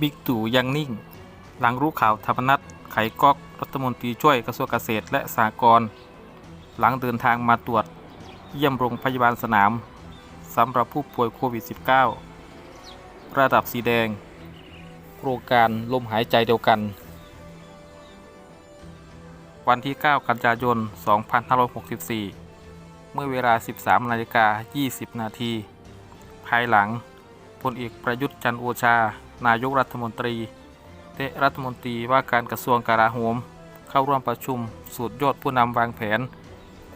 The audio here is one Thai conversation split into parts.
บิ๊กตู่ยังนิ่ง หลังรู้ข่าวธรรมนัฐไขก๊อกรัฐมนตรีช่วยกระทรวงเกษตรและสหกรณ์หลังเดินทางมาตรวจ เยี่ยมโรงพยาบาลสนามสำหรับผู้ป่วยโควิด -19 ระดับสีแดง โครงการลมหายใจเดียวกัน วันที่ 9 กันยายน 2564 เมื่อเวลา 13นาฬิกา20 นาที ภายหลังพลเอกประยุทธ์จันโอชา นายกรัฐมนตรีและรัฐมนตรีว่าการกระทรวงกลาโหม เข้าร่วมประชุมสูตรยอดผู้นำวางแผน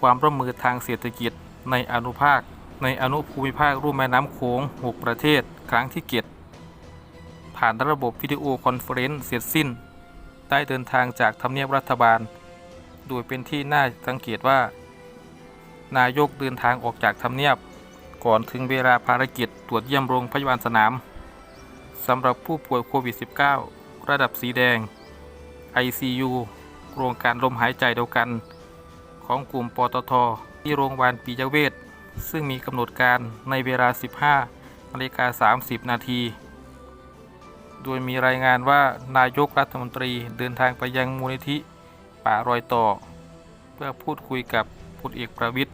ความร่วมมือทางเศรษฐกิจในอนุภาค ในอนุภูมิภาครุ่มแม่น้ำโขง 6 ประเทศครั้งที่เกียรติผ่านระบบวิดีโอคอนเฟอเรนซ์เสร็จสิ้น ได้เดินทางจากทำเนียบรัฐบาล โดยเป็นที่น่าสังเกตว่า นายกเดินทางออกจากทำเนียบ ก่อนถึงเวลาภารกิจตรวจเยี่ยมโรงพยาบาลสนาม สำหรับผู้ป่วยโควิด -19 ระดับสีแดง ICU โครงการลมหายใจเดียวกัน ของกลุ่มปตท ที่โรงพยาบาลปียเวชซึ่งมีกำหนดการในเวลา 15นาฬิกา30 นาที โดยมีรายงานว่านายกรัฐมนตรีเดินทางไปยังมูลนิธิป่ารอยต่อ เพื่อพูดคุยกับพลเอกประวิตร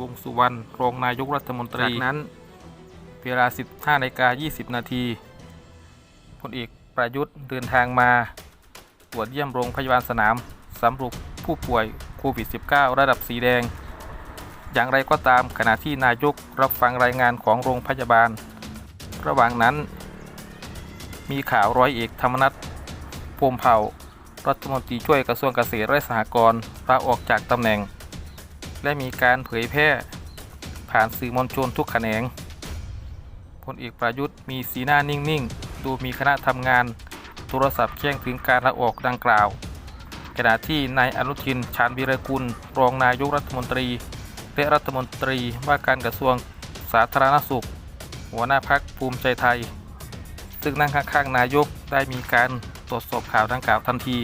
วงษ์สุวรรณรองนายกรัฐมนตรีจากนั้น เวลา 15นาฬิกา20 นาทีพ ลเอกประยุทธ์เดินทางมา ตรวจเยี่ยมโรงพยาบาลสนามสำหรับผู้ป่วยโควิด -19 ระดับสีแดง อย่างไรก็ตามขณะที่นายกรับฟังรายงานของโรงพยาบาล ระหว่างนั้น มีข่าวร้อยเอกธรรมนัฐพรหมเผ่า รัฐมนตรีช่วยกระทรวงเกษตรและสหกรณ์ลาออกจากตำแหน่ง และมีการเผยแพร่ผ่านสื่อมวลชนทุกแขนงพลเอกประยุทธ์มีสีหน้านิ่งๆ ดูมีคณะทำงานโทรศัพท์แจ้งถึงการลาออกดังกล่าว ขณะที่นายอนุทิน ชาญวีรกุล รองนายกรัฐมนตรี และรัฐมนตรีว่าการกระทรวงสาธารณสุข หัวหน้าพักภูมิใจไทย ซึ่งนั่งข้างๆนายกได้มีการตรวจสอบข่าวดังกล่าวทันที